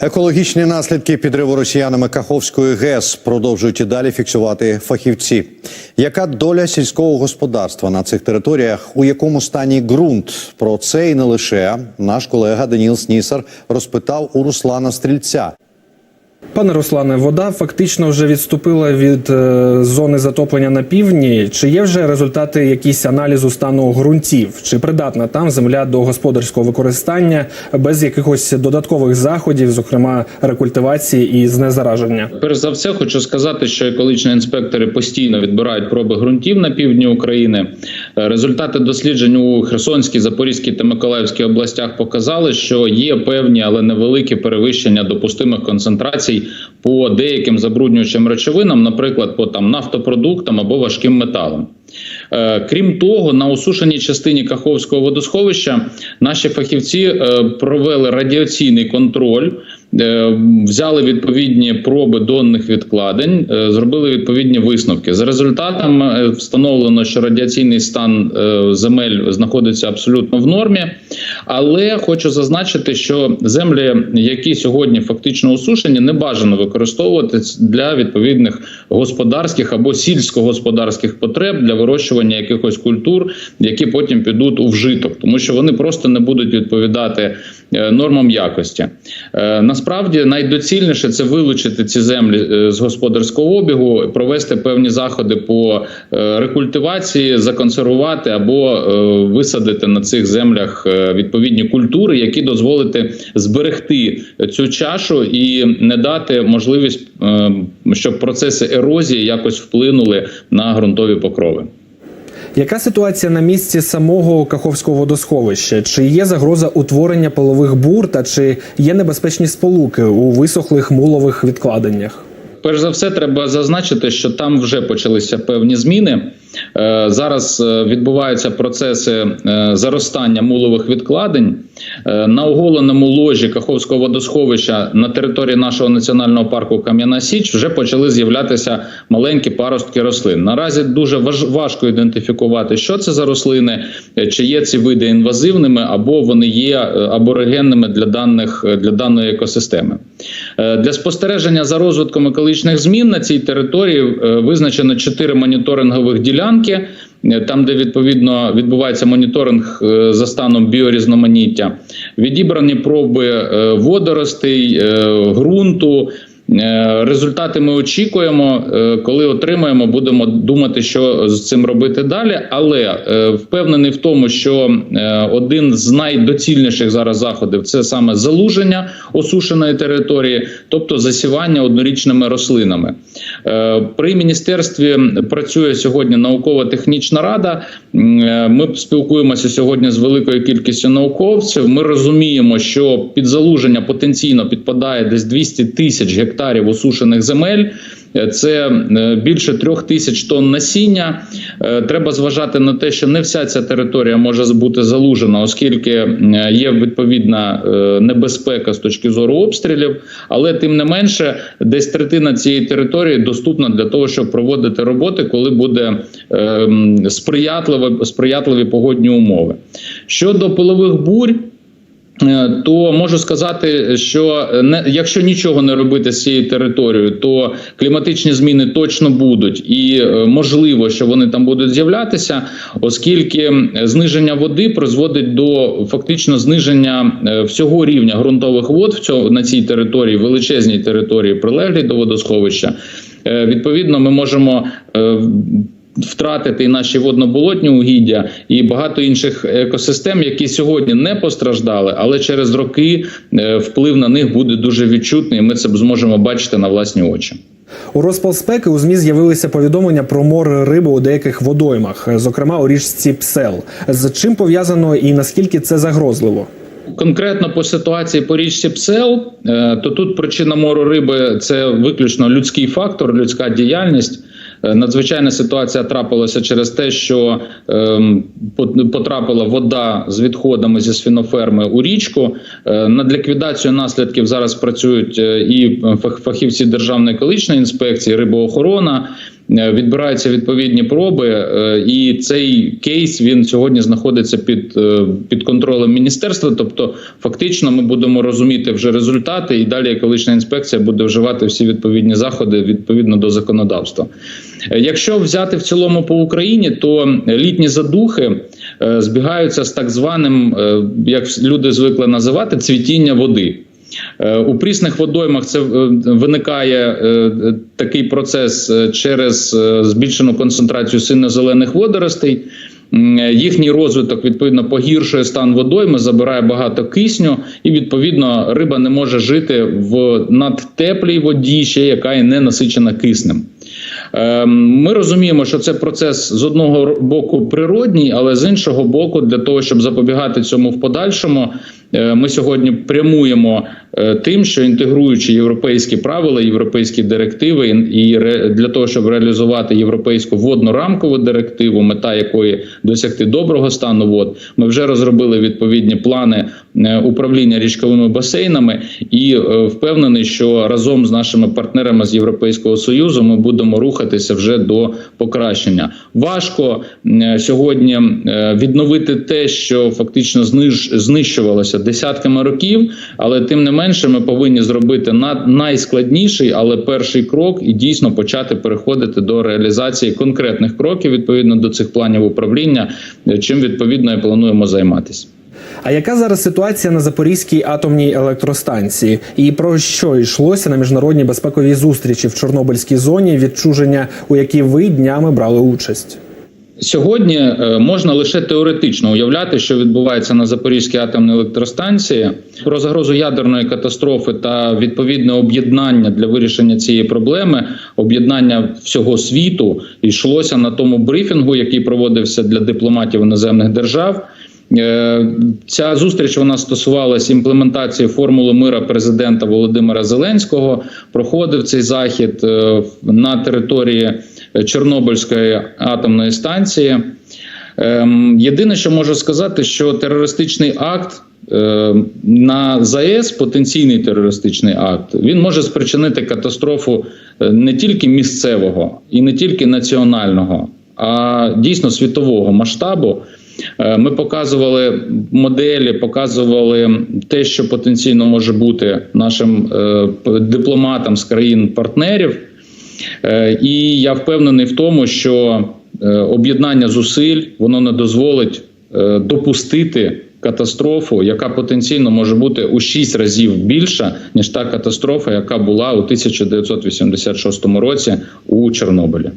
Екологічні наслідки підриву росіянами Каховської ГЕС продовжують і далі фіксувати фахівці. Яка доля сільського господарства на цих територіях? У якому стані ґрунт? Про це і не лише наш колега Даніл Снісар розпитав у Руслана Стрільця. Пане Руслане, вода фактично вже відступила від е, зони затоплення на півдні. Чи є вже результати якісь аналізу стану ґрунтів? Чи придатна там земля до господарського використання без якихось додаткових заходів, зокрема рекультивації і знезараження? Перш за все, хочу сказати, що екологічні інспектори постійно відбирають проби ґрунтів на півдні України. Е, Результати досліджень у Херсонській, Запорізькій та Миколаївській областях показали, що є певні, але невеликі перевищення допустимих концентрацій по деяким забруднюючим речовинам, наприклад, по там нафтопродуктам або важким металам. Е, Крім того, на осушеній частині Каховського водосховища наші фахівці е, провели радіаційний контроль, е, взяли відповідні проби донних відкладень, зробили відповідні висновки. За результатами встановлено, що радіаційний стан земель знаходиться абсолютно в нормі. Але хочу зазначити, що землі, які сьогодні фактично осушені, не бажано використовувати для відповідних господарських або сільськогосподарських потреб для вирощування якихось культур, які потім підуть у вжиток, тому що вони просто не будуть відповідати нормам якості. Е, Насправді найдоцільніше це вилучити ці землі е, з господарського обігу, провести певні заходи по е, рекультивації, законсервувати або е, висадити на цих землях е, відповідні культури, які дозволити зберегти цю чашу і не дати можливість, е, щоб процеси ерозії якось вплинули на ґрунтові покрови. Яка ситуація на місці самого Каховського водосховища? Чи є загроза утворення полових бур та чи є небезпечні сполуки у висохлих мулових відкладеннях? Перш за все, треба зазначити, що там вже почалися певні зміни. Е, Зараз е, відбуваються процеси е, заростання мулових відкладень. На оголеному ложі Каховського водосховища на території нашого національного парку Кам'яна Січ вже почали з'являтися маленькі паростки рослин. Наразі дуже важко ідентифікувати, що це за рослини, чи є ці види інвазивними, або вони є аборигенними для даних для даної екосистеми. Для спостереження за розвитком екологічних змін на цій території визначено чотири моніторингових ділянки. Е, Там, де відповідно відбувається моніторинг е, за станом біорізноманіття, відібрані проби е, водоростей, ґрунту. Е, Результати ми очікуємо. Е, Коли отримаємо, будемо думати, що з цим робити далі. Але е, впевнений в тому, що один з найдоцільніших зараз заходів це саме залуження осушеної території, тобто засівання однорічними рослинами. При міністерстві працює сьогодні наукова-технічна рада. Ми спілкуємося сьогодні з великою кількістю науковців. Ми розуміємо, що під залуження потенційно підпадає десь 200 тисяч гектарів осушених земель. Е, Це е, більше трьох тисяч тонн насіння. Е, Треба зважати на те, що не вся ця територія може бути залужена, оскільки є відповідна небезпека з точки зору обстрілів. Але тим не менше, десь третина цієї території доступна для того, щоб проводити роботи, коли буде сприятливо, сприятливі погодні умови. Щодо пилових бурь. Е, То можу сказати, що е, не якщо нічого не робити з цією територією, то кліматичні зміни точно будуть, і е, можливо, що вони там будуть з'являтися, оскільки зниження води призводить до фактично зниження всього рівня ґрунтових вод в цьому на цій території, величезній території, прилеглій до водосховища. Відповідно, ми можемо. Втратити і наші водноболотні угіддя і багато інших екосистем, які сьогодні не постраждали, але через роки е, вплив на них буде дуже відчутний. і Ми це зможемо бачити на власні очі. У розпал спеки у змі з'явилися повідомлення про море риби у деяких водоймах, зокрема у річці Псел. З чим пов'язано і наскільки це загрозливо? Конкретно по ситуації по річці Псел, е, то тут причина мору риби це виключно людський фактор, людська діяльність. Е, Надзвичайна ситуація трапилася через те, що ем, потрапила вода з відходами зі свіноферми у річку. Е, Над ліквідацією наслідків зараз працюють е, і фах- фахівці Державної екологічної інспекції, рибоохорона. Е, відбираються відповідні проби, е, і цей кейс він сьогодні знаходиться під, е, під контролем міністерства. Тобто, фактично, ми будемо розуміти вже результати, і далі екологічна інспекція буде вживати всі відповідні заходи відповідно до законодавства. Якщо взяти в цілому по Україні, то літні задухи збігаються з так званим, як люди звикли називати, цвітіння води. Е, У прісних водоймах це е, виникає е, такий процес через збільшену концентрацію синьо-зелених водоростей. Їхній розвиток відповідно погіршує стан водойми, забирає багато кисню, і відповідно риба не може жити в надтеплій воді, ще яка і не насичена киснем. Ем, Ми розуміємо, що це процес з одного боку природній, але з іншого боку, для того, щоб запобігати цьому в подальшому, ми сьогодні прямуємо е, тим, що інтегруючи європейські правила, європейські директиви, і для того, щоб реалізувати європейську водну рамкову директиву, мета якої досягти доброго стану вод, ми вже розробили відповідні плани е, управління річковими басейнами, і е, впевнений, що разом з нашими партнерами з Європейського союзу ми будемо рухатися вже до покращення. Важко е, сьогодні е, відновити те, що фактично знищувалося десятками років, але тим не менше ми повинні зробити на найскладніший, але перший крок і дійсно почати переходити до реалізації конкретних кроків відповідно до цих планів управління, чим відповідно і плануємо займатися. А яка зараз ситуація на Запорізькій атомній електростанції? І про що йшлося на міжнародній безпековій зустрічі в Чорнобильській зоні, відчуження, у якій ви днями брали участь? Сьогодні е, можна лише теоретично уявляти, що відбувається на Запорізькій атомній електростанції. Про загрозу ядерної катастрофи та відповідне об'єднання для вирішення цієї проблеми, об'єднання всього світу йшлося на тому брифінгу, який проводився для дипломатів іноземних держав. Е, Ця зустріч вона стосувалась імплементації формули мира президента Володимира Зеленського. Проходив цей захід е, на території Чорнобильської атомної станції. Ем, Єдине, що можу сказати, що терористичний акт е, на ЗАЕС, потенційний терористичний акт, він може спричинити катастрофу е, не тільки місцевого і не тільки національного, а дійсно світового масштабу. Е, Ми показували моделі, показували те, що потенційно може бути нашим е, дипломатам з країн-партнерів. Е, І я впевнений в тому, що об'єднання зусиль воно не дозволить допустити катастрофу, яка потенційно може бути у 6 разів більша ніж та катастрофа, яка була у 1986 році у Чорнобилі.